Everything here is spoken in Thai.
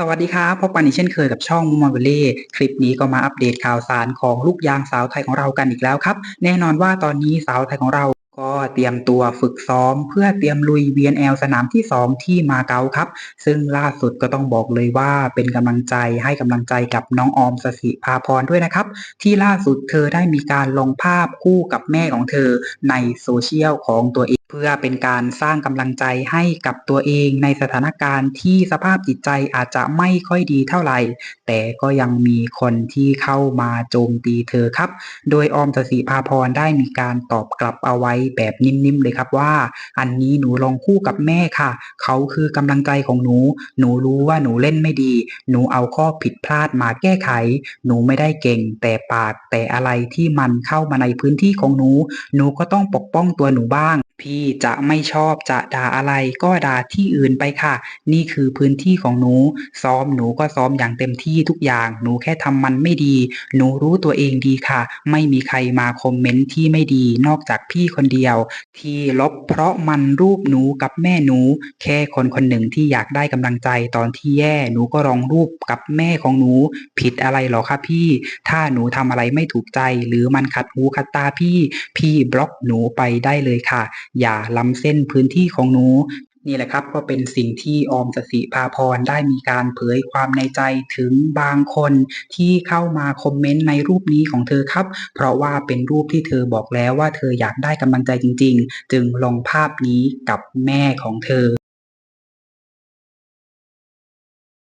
สวัสดีครับพบกันอีกเช่นเคยกับช่องมุมมอนเบเล่คลิปนี้ก็มาอัปเดตข่าวสารของลูกยางสาวไทยของเรากันอีกแล้วครับ แน่นอนว่าตอนนี้สาวไทยของเราก็เตรียมตัวฝึกซ้อม เพื่อเตรียมลุย VNL สนามที่ 2 ที่มาเก๊าครับ ซึ่งล่าสุดก็ต้องบอกเลยว่าเป็นกำลังใจให้กำลังใจกับน้องออมสสิภาพรด้วยนะครับ ที่ล่าสุดเธอได้มีการลงภาพคู่กับแม่ของเธอในโซเชียลของตัวเองเพื่อเป็นการสร้างกำลังใจให้กับตัวเองในสถานการณ์ที่สภาพจิตใจอาจจะไม่ค่อยดีเท่าไหร่ แต่ก็ยังมีคนที่เข้ามาโจมตีเธอครับ โดยออมสสิภาพรได้มีการตอบกลับเอาไว้แบบนิ่มๆเลยครับว่า อันนี้หนูลองคู่กับแม่ค่ะ เขาคือกำลังใจของหนู หนูรู้ว่าหนูเล่นไม่ดี หนูเอาข้อผิดพลาดมาแก้ไข หนูไม่ได้เก่ง แต่ปากแต่อะไรที่มันเข้ามาในพื้นที่ของหนู หนูก็ต้องปกป้องตัวหนูบ้าง พี่จะไม่ชอบจะด่าอะไรก็ด่าที่อื่นไปค่ะ นี่คือพื้นที่ของหนู ซ้อมหนูก็ซ้อมอย่างเต็มที่ทุกอย่าง หนูแค่ทำมันไม่ดี หนูรู้ตัวเองดีค่ะ ไม่มีใครมาคอมเมนต์ที่ไม่ดีนอกจากพี่คนเดียว ที่ลบเพราะมันรูปหนูกับแม่หนู แค่คนคนหนึ่งที่อยากได้กำลังใจตอนที่แย่หนูก็ลองรูปกับแม่ของหนู ผิดอะไรหรอคะพี่ ถ้าหนูทำอะไรไม่ถูกใจ หรือมันขัดหูขัดตาพี่ พี่บล็อกหนูไปได้เลยค่ะ อย่าล้ำเส้นพื้นที่ของหนู นี่แหละครับก็เป็นสิ่งที่ออมสสิภาพรได้มีการเผยความในใจถึงบางคนที่เข้ามาคอมเมนต์ในรูปนี้ของเธอครับ เพราะว่าเป็นรูปที่เธอบอกแล้วว่าเธออยากได้กำลังใจจริง ๆ จึงลงภาพนี้กับแม่ของเธอ